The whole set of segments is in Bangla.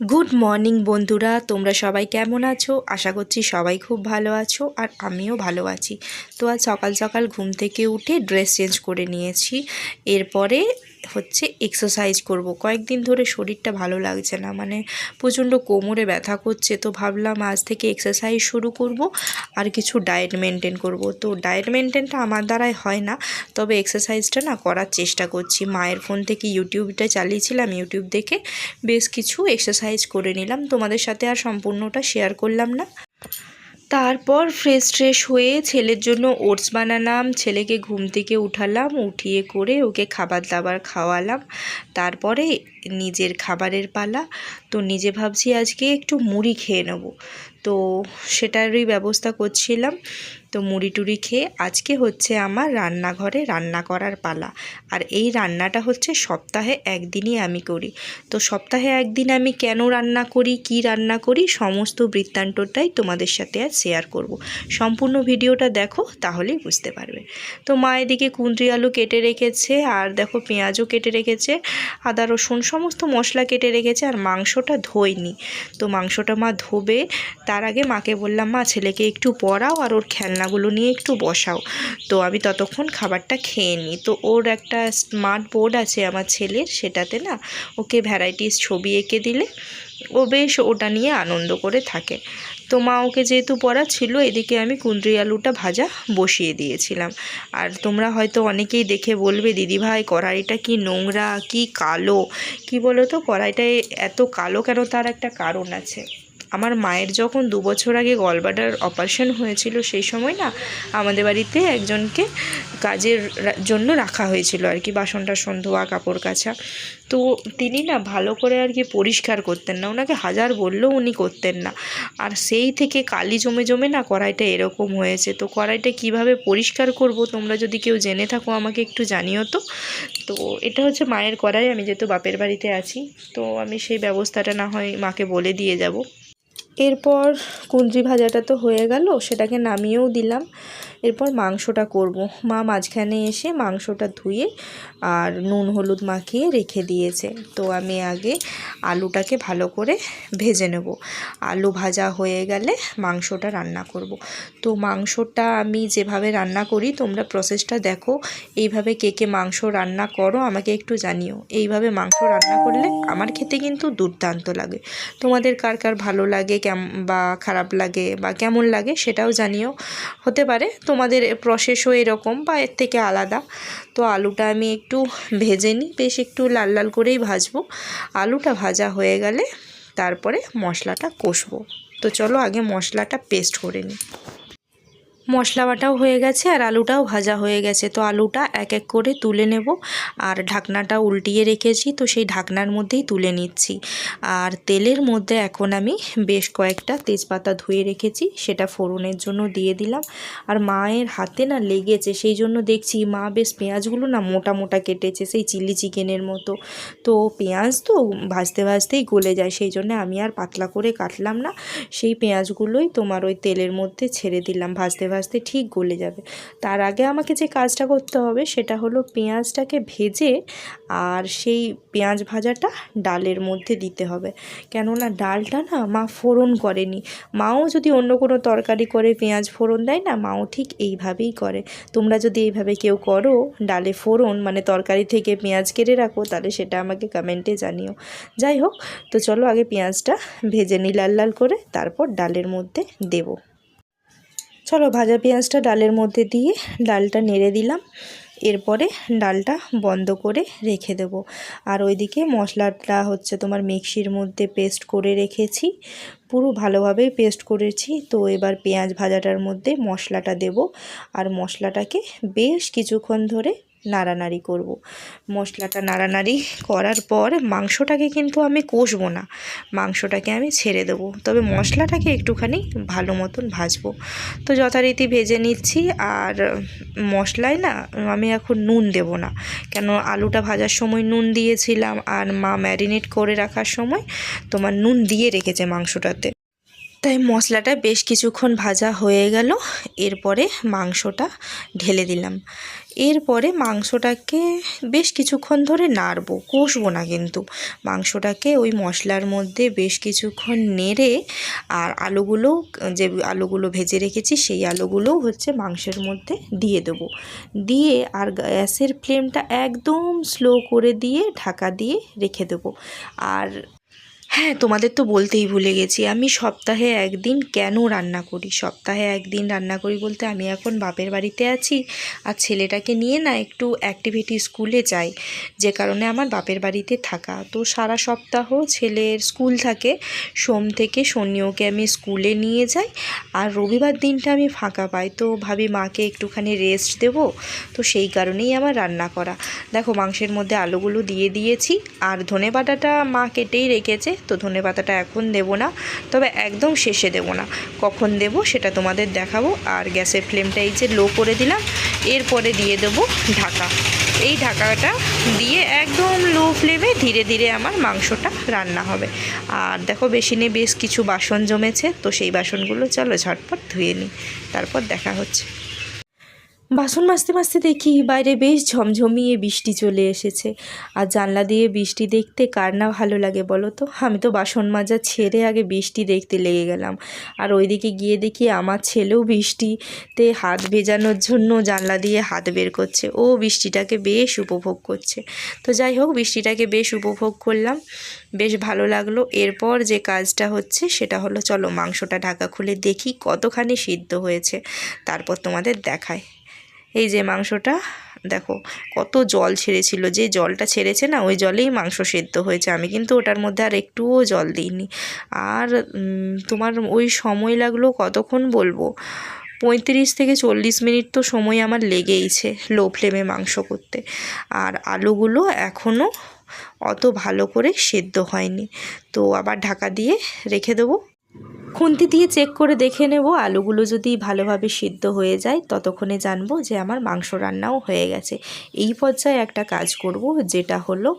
গুড মর্নিং বন্ধুরা। তোমরা সবাই কেমন আছো? আশা করছি সবাই খুব ভালো আছো আর আমিও ভালো আছি। তো আজ সকাল সকাল ঘুম থেকে উঠে ড্রেস চেঞ্জ করে নিয়েছি। এরপরে হচ্ছে এক্সারসাইজ করব। কয়েকদিন ধরে শরীরটা ভালো লাগছে না মানে প্রচণ্ড কোমরে ব্যথা করছে, তো ভাবলাম আজ থেকে এক্সারসাইজ শুরু করব আর কিছু ডায়েট মেনটেন করব। তো ডায়েট মেনটেনটা আমার দ্বারাই হয় না, তবে এক্সারসাইজটা না করার চেষ্টা করছি। মায়ের ফোন থেকে ইউটিউবটা চালিয়েছিলাম ইউটিউব দেখে বেশ কিছু এক্সারসাইজ করে নিলাম। তোমাদের সাথে আর সম্পূর্ণটা শেয়ার করলাম না। তারপর ফ্রেশ ট্রেশ হয়ে ছেলের জন্য ওটস বানালাম। ছেলেকে ঘুম থেকে উঠালাম, উঠিয়ে করে ওকে খাবার দাবার খাওয়ালাম। তারপরে নিজের খাবারের পালা। তো নিজে ভাবছি আজকে একটু মুড়ি খেয়ে নেব। তো সেটারই ব্যবস্থা করছিলাম। তো মুড়ি টুড়ি খেয়ে আজকে হচ্ছে আমার রান্নাঘরে রান্না করার পালা। আর এই রান্নাটা হচ্ছে সপ্তাহে একদিনই আমি করি। তো সপ্তাহে একদিন আমি কেন রান্না করি, কি রান্না করি, সমস্ত বৃত্তান্তটাই তোমাদের সাথে আজ শেয়ার করব। সম্পূর্ণ ভিডিওটা দেখো, তাহলেই বুঝতে পারবে। তো মা এদিকে কুঁদরি আলু কেটে রেখেছে, আর দেখো পেঁয়াজও কেটে রেখেছে, আদা, রসুন সমস্ত মশলা কেটে রেখেছে, আর মাংসটা ধোয়নি। তো মাংসটা মা ধোবে, তার আগে মাকে বললাম, মা, ছেলেকে একটু পড়াও, আর ওর খেলনাগুলো নিয়ে একটু বসাও। তো আমি ততক্ষণ খাবারটা খেয়ে নিই। তো ওর একটা স্মার্ট বোর্ড আছে আমার ছেলের, সেটাতে না ওকে ভ্যারাইটিস ছবি এঁকে দিলে ও বেশ ওটা নিয়ে আনন্দ করে থাকে। তো মা ওকে যেহেতু পড়া ছিল এদিকে আমি কুন্দ্রি আলুটা ভাজা বসিয়ে দিয়েছিলাম। আর তোমরা হয়তো অনেকেই দেখে বলবে দিদিভাই কড়াইটা কি নোংরা, কি কালো? কি বলো তো কড়াইটা এত কালো কেন? তার একটা কারণ আছে। আমার মায়ের যখন দু বছর আগে গলবাডার অপারেশন হয়েছিল সেই সময় না, আমাদের বাড়িতে একজনকে কাজের জন্য রাখা হয়েছিল আর কি বাসন টাসন ধোয়া, কাপড় কাচা তো তিনি না ভালো করে আর কি পরিষ্কার করতেন না, ওনাকে হাজার বললেও উনি করতেন না। আর সেই থেকে কালি জমে জমে না কড়াইটা এরকম হয়েছে। তো কড়াইটা কীভাবে পরিষ্কার করব তোমরা যদি কেউ জেনে থাকো, আমাকে একটু জানিও তো। তো এটা হচ্ছে মায়ের কড়াই আমি যেহেতু বাপের বাড়িতে আছি, তো আমি সেই ব্যবস্থাটা না হয় মাকে বলে দিয়ে যাব। এরপর কুঞ্জি ভাজাটা তো হয়ে গেল সেটাকে নামিয়েও দিলাম। এরপর মাংসটা করব। মা মাঝখানে এসে মাংসটা ধুয়ে আর নুন হলুদ মাখিয়ে রেখে দিয়েছে। তো আমি আগে আলুটাকে ভালো করে ভেজে নেব। আলু ভাজা হয়ে গেলে মাংসটা রান্না করব। তো মাংসটা আমি যেভাবে রান্না করি, তোমরা প্রসেসটা দেখো। এইভাবে কে কে মাংস রান্না করো, আমাকে একটু জানিও। এইভাবে মাংস রান্না করলে আমার খেতে কিন্তু দুর্দান্ত লাগে। তোমাদের কার কার ভালো লাগে কেম বা খারাপ লাগে, বা কেমন লাগে সেটাও জানিও। হতে পারে তোমাদের প্রসেসও এরকম বা এর থেকে আলাদা। তো আলুটা আমি একটু ভেজে নিই, বেশ একটু লাল লাল করেই ভাজবো। আলুটা ভাজা হয়ে গেলে তারপরে মশলাটা কষবো। তো চলো আগে মশলাটা পেস্ট করে নিই। মশলা বাটাও হয়ে গেছে আর আলুটাও ভাজা হয়ে গেছে। তো আলুটা এক এক করে তুলে নেব আর ঢাকনাটা উল্টিয়ে রেখেছি। তো সেই ঢাকনার মধ্যেই তুলে নিচ্ছি। আর তেলের মধ্যে এখন আমি বেশ কয়েকটা তেজপাতা ধুয়ে রেখেছি। সেটা ফোড়নের জন্য দিয়ে দিলাম। আর মায়ের হাতে না লেগেছে। সেই জন্য দেখছি মা বেশ পেঁয়াজগুলো না মোটা মোটা কেটেছে, সেই চিলি চিকেনের মতো। তো পেঁয়াজ তো ভাজতে ভাজতেই গলে যায়। সেই জন্য আমি আর পাতলা করে কাটলাম না। সেই পেঁয়াজগুলোই তোমার ওই তেলের মধ্যে ছেড়ে দিলাম। ভাজতে ভাজতে ঠিক গলে যাবে। তার আগে আমাকে যে কাজটা করতে হবে সেটা হলো পেঁয়াজটাকে ভেজে আর সেই পেঁয়াজ ভাজাটা ডালের মধ্যে দিতে হবে। কেননা ডালটা না মা ফোড়ন করেনি। মাও যদি অন্য কোনো তরকারি করে পেঁয়াজ ফোড়ন দেয় না, মাও ঠিক এইভাবেই করে। তোমরা যদি এইভাবে কেউ করো ডালে ফোড়ন মানে তরকারি থেকে পেঁয়াজ কেটে রাখো, তাহলে সেটা আমাকে কমেন্টে জানিও। যাই হোক, তো চলো আগে পেঁয়াজটা ভেজে নিই লাল লাল করে, তারপর ডালের মধ্যে দেবো। চলো ভাজা পেঁয়াজটা ডালের মধ্যে দিয়ে ডালটা নেড়ে দিলাম। এরপরে ডালটা বন্ধ করে রেখে দেব। আর ওইদিকে মশলাটা হচ্ছে তোমার মিক্সির মধ্যে পেস্ট করে রেখেছি। পুরো ভালোভাবেই পেস্ট করেছি। তো এবার পেঁয়াজ ভাজাটার মধ্যে মশলাটা দেব। আর মশলাটাকে বেশ কিছুক্ষণ ধরে নাড়ানাড়ি করব। মশলাটা নাড়ানাড়ি করার পর মাংসটাকে কিন্তু আমি কষবো না। মাংসটাকে আমি ছেড়ে দেবো। তবে মশলাটাকে একটুখানি ভালো মতন ভাজবো। তো যথারীতি ভেজে নিচ্ছি আর মশলায় না আমি এখন নুন দেব না। কেন আলুটা ভাজার সময় নুন দিয়েছিলাম আর মা ম্যারিনেট করে রাখার সময় তোমার নুন দিয়ে রেখেছে মাংসটাতে। তাই মশলাটা বেশ কিছুক্ষণ ভাজা হয়ে গেল। এরপরে মাংসটা ঢেলে দিলাম। এরপরে মাংসটাকে বেশ কিছুক্ষণ ধরে নাড়বো, কষবো না কিন্তু। মাংসটাকে ওই মশলার মধ্যে বেশ কিছুক্ষণ নেড়ে আর আলুগুলো, যে আলুগুলো ভেজে রেখেছি সেই আলুগুলো হচ্ছে মাংসের মধ্যে দিয়ে দেবো। দিয়ে আর গ্যাসের ফ্লেমটা একদম স্লো করে দিয়ে ঢাকা দিয়ে রেখে দেবো। আর হ্যাঁ তোমাদের তো বলতেই ভুলে গেছি। আমি সপ্তাহে একদিন কেন রান্না করি? সপ্তাহে একদিন রান্না করি বলতে আমি এখন বাপের বাড়িতে আছি আর ছেলেটাকে নিয়ে না একটু অ্যাক্টিভিটি স্কুলে যাই। যে কারণে আমার বাপের বাড়িতে থাকা। তো সারা সপ্তাহ ছেলের স্কুল থাকে। সোম থেকে শনি ওকে আমি স্কুলে নিয়ে যাই। আর রবিবার দিনটা আমি ফাঁকা পাই। তো ভাবি মাকে একটুখানি রেস্ট দেব। তো সেই কারণেই আমার রান্না করা। দেখো মাংসের মধ্যে আলুগুলো দিয়ে দিয়েছি। আর ধনে বাটাটা মা কেটেই রেখেছে। তো ধনে পাতাটা এখন দেব না, তবে একদম শেষে দেব না। কখন দেব সেটা তোমাদের দেখাবো। আর গ্যাসের ফ্লেমটা এই যে লো করে দিলাম, এরপরে দিয়ে দেব ঢাকা। এই ঢাকাটা দিয়ে একদম লো ফ্লেমে ধীরে ধীরে আমার মাংসটা রান্না হবে। আর দেখো বেসিনে বেশ কিছু বাসন জমেছে, তো সেই বাসনগুলো চলো ঝটপট ধুয়ে নিই। তারপর দেখা হচ্ছে। বাসন মাজতে মাজতে দেখি বাইরে বেশ ঝমঝমিয়ে বৃষ্টি চলে এসেছে। আর জানলা দিয়ে বৃষ্টি দেখতে কার না ভালো লাগে বলো তো? আমি তো বাসন মাজা ছেড়ে আগে বৃষ্টি দেখতে লেগে গেলাম। আর ওইদিকে গিয়ে দেখি আমার ছেলেও বৃষ্টিতে হাত ভেজানোর জন্য জানলা দিয়ে হাত বের করছে। ও বৃষ্টিটাকে বেশ উপভোগ করছে। তো যাই হোক, বৃষ্টিটাকে বেশ উপভোগ করলাম। বেশ ভালো লাগল। এরপর যে কাজটা হচ্ছে সেটা হলো, চলো মাংসটা ঢাকা খুলে দেখি কতখানি সিদ্ধ হয়েছে। তারপর তোমাদের দেখায়। এই যে মাংসটা, দেখো কত জল ছেড়েছিল। যে জলটা ছেড়েছে না, ওই জলেই মাংস সেদ্ধ হয়েছে। আমি কিন্তু ওটার মধ্যে আর একটুও জল দিইনি। আর তোমার ওই সময় লাগল কতক্ষণ বলব? পঁয়ত্রিশ থেকে চল্লিশ মিনিট তো সময় আমার লেগেইছে লো ফ্লেমে মাংস করতে। আর আলুগুলো এখনও অত ভালো করে সেদ্ধ হয়নি। তো আবার ঢাকা দিয়ে রেখে দেবো। খুন্তি দিয়ে চেক করে দেখে নেব। আলুগুলো যদি ভালোভাবে সিদ্ধ হয়ে যায়, ততক্ষণে জানব যে আমার মাংস রান্নাও হয়ে গেছে। এই পর্যায়ে একটা কাজ করব, যেটা হলো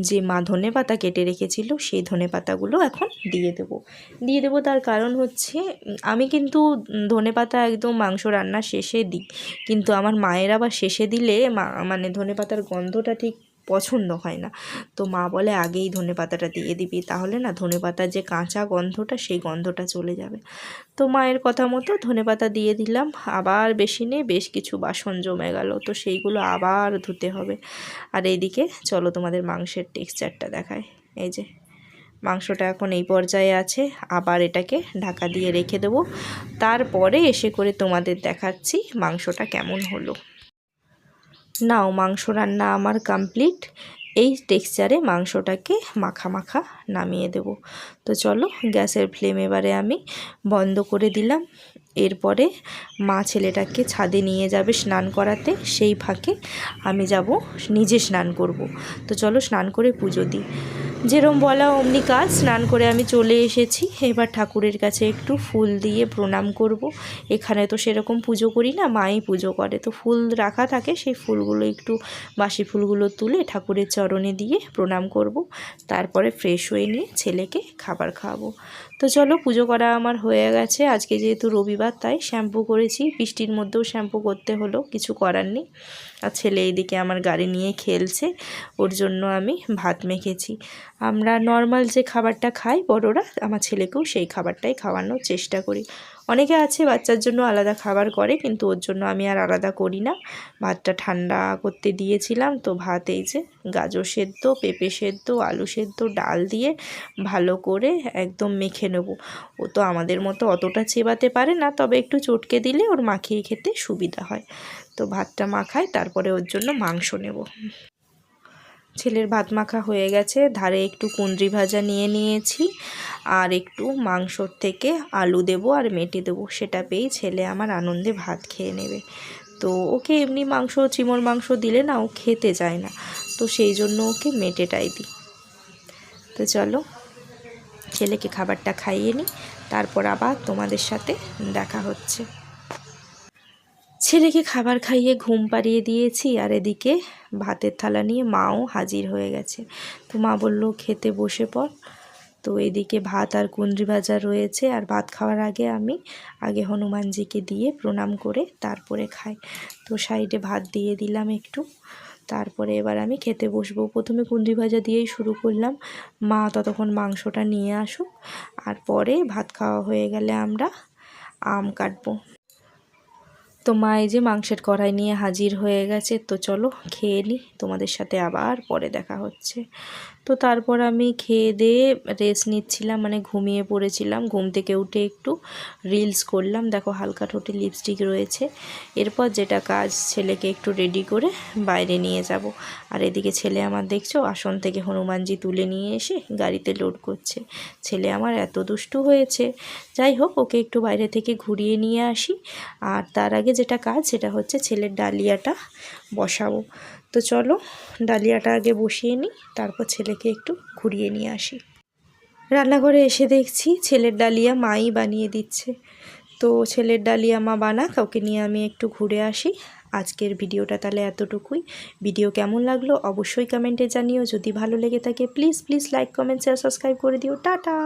যে মা ধনে পাতা কেটে রেখেছিল, সেই ধনে পাতাগুলো এখন দিয়ে দেব। দিয়ে দেবো তার কারণ হচ্ছে, আমি কিন্তু ধনে পাতা একদম মাংস রান্না শেষে দিই। কিন্তু আমার মায়ের আবার শেষে দিলে মানে ধনে পাতার গন্ধটা ঠিক পছন্দ হয় না। তো মা বলে, আগেই ধনে পাতাটা দিয়ে দিবি, তাহলে না ধনে পাতার যে কাঁচা গন্ধটা, সেই গন্ধটা চলে যাবে। তো মায়ের কথা মতো ধনে পাতা দিয়ে দিলাম, আবার বেশি নেই, বেশ কিছু বাসন জমে গেল, তো সেইগুলো আবার ধুতে হবে। আর এইদিকে চলো তোমাদের মাংসের টেক্সচারটা দেখায় এই যে, মাংসটা এখন এই পর্যায়ে আছে, আবার এটাকে ঢাকা দিয়ে রেখে দেবো। তারপরে এসে করে তোমাদের দেখাচ্ছি মাংসটা কেমন হলো। নাও মাংস রান্না আমার কমপ্লিট এই টেক্সচারে মাংসটাকে মাখা মাখা নামিয়ে দেব। তো চলো গ্যাসের ফ্লেম এবারে আমি বন্ধ করে দিলাম। এরপরে মা ছেলেটাকে ছাদে নিয়ে যাবে স্নান করাতে। সেই ফাঁকে আমি যাব নিজে স্নান করব। তো চলো স্নান করে পুজো দিই। যেরম বলা অমনি কাজ, স্নান করে আমি চলে এসেছি। এবার ঠাকুরের কাছে একটু ফুল দিয়ে প্রণাম করব। এখানে তো সেরকম পুজো করি না, মাই পুজো করে। তো ফুল রাখা থাকে, সেই ফুলগুলো একটু বাসি ফুলগুলো তুলে ঠাকুরের চরণে দিয়ে প্রণাম করব। তারপরে ফ্রেশ হয়ে নিয়ে ছেলেকে খাবার খাওয়াবো। তো চলো পুজো করা আমার হয়ে গেছে। আজকে যেহেতু রবিবার, তাই শ্যাম্পু করেছি। বৃষ্টির মধ্যেও শ্যাম্পু করতে হলো, কিছু করার নেই। আর ছেলে এইদিকে আমার গাড়ি নিয়ে খেলছে, ওর জন্য আমি ভাত মেখেছি। আমরা নর্মাল যে খাবারটা খাই বড়রা, আমার ছেলেকেও সেই খাবারটাই খাওয়ানোর চেষ্টা করি। অনেকে আছে বাচ্চার জন্য আলাদা খাবার করে, কিন্তু ওর জন্য আমি আর আলাদা করি না। ভাতটা ঠান্ডা করতে দিয়েছিলাম, তো ভাত এই যে গাজর সেদ্ধ, পেঁপে সেদ্ধ, আলু সেদ্ধ, ডাল দিয়ে ভালো করে একদম মেখে নেব। ও তো আমাদের মতো অতটা চেবাতে পারে না, তবে একটু চটকে দিলে ওর মাখিয়ে খেতে সুবিধা হয়। তো ভাতটা মাখায় তারপরে ওর জন্য মাংস নেব। ছেলের ভাত মাখা হয়ে গেছে, ধারে একটু কুঁদরি ভাজা নিয়ে নিয়েছি। আর একটু মাংসর থেকে আলু দেবো আর মেটে দেবো, সেটা পেয়ে ছেলে আমার আনন্দে ভাত খেয়ে নেবে। তো ওকে এমনি মাংস, চিমর মাংস দিলে না ও খেতে চায় না, তো সেই জন্য ওকে মেটেটাই দিই। তো চলো, ছেলেকে খাবারটা খাইয়ে নিই, তারপর আবার তোমাদের সাথে দেখা হচ্ছে। ছেলেকে খাবার খাইয়ে ঘুম পাড়িয়ে দিয়েছি, আর এদিকে ভাতের থালা নিয়ে মাও হাজির হয়ে গেছে। তো মা বলল, খেতে বসে পড়। তো এদিকে ভাত আর কুন্দ্রি ভাজা রয়েছে, আর ভাত খাওয়ার আগে আমি আগে হনুমানজিকে দিয়ে প্রণাম করে তারপরে খাই। তো সাইডে ভাত দিয়ে দিলাম একটু, তারপরে এবার আমি খেতে বসবো। প্রথমে কুন্দ্রি ভাজা দিয়েই শুরু করলাম, মা ততক্ষণ মাংসটা নিয়ে আসুক, আর পরে ভাত খাওয়া হয়ে গেলে আমরা আম কাটবো। তো মা এই যে মাংসের কড়াই নিয়ে হাজির হয়ে গেছে, তো চলো খেয়ে নিই তোমাদের সাথে আবার পরে দেখা হচ্ছে। তো তারপর আমি খেয়ে দিয়ে রেস্ট নিচ্ছিলাম মানে ঘুমিয়ে পড়েছিলাম। ঘুম থেকে উঠে একটু রিলস করলাম। দেখো হালকা ঠোঁটে লিপস্টিক রয়েছে। এরপর যেটা কাজ, ছেলেকে একটু রেডি করে বাইরে নিয়ে যাব। আর এদিকে ছেলে আমার দেখছ, আসন থেকে হনুমানজি তুলে নিয়ে এসে গাড়িতে লোড করছে। ছেলে আমার এত দুষ্টু হয়েছে। যাই হোক, ওকে একটু বাইরে থেকে ঘুরিয়ে নিয়ে আসি। আর তার আগে যেটা কাজ, সেটা হচ্ছে ছেলের ডালিয়াটা বসাবো। তো চলো, ডালিয়াটা আগে বসিয়ে নিই, তারপর ছেলেকে একটু ঘুরিয়ে নিয়ে আসি। রান্নাঘরে এসে দেখছি ছেলের ডালিয়া মাই বানিয়ে দিচ্ছে। তো ছেলের ডালিয়া মা বানাক, ওকে নিয়ে আমি একটু ঘুরে আসি। আজকের ভিডিওটা তাহলে এতটুকুই। ভিডিও কেমন লাগল অবশ্যই কমেন্টে জানিও। যদি ভালো লেগে থাকে please please like comment share subscribe করে দিও। টাটা!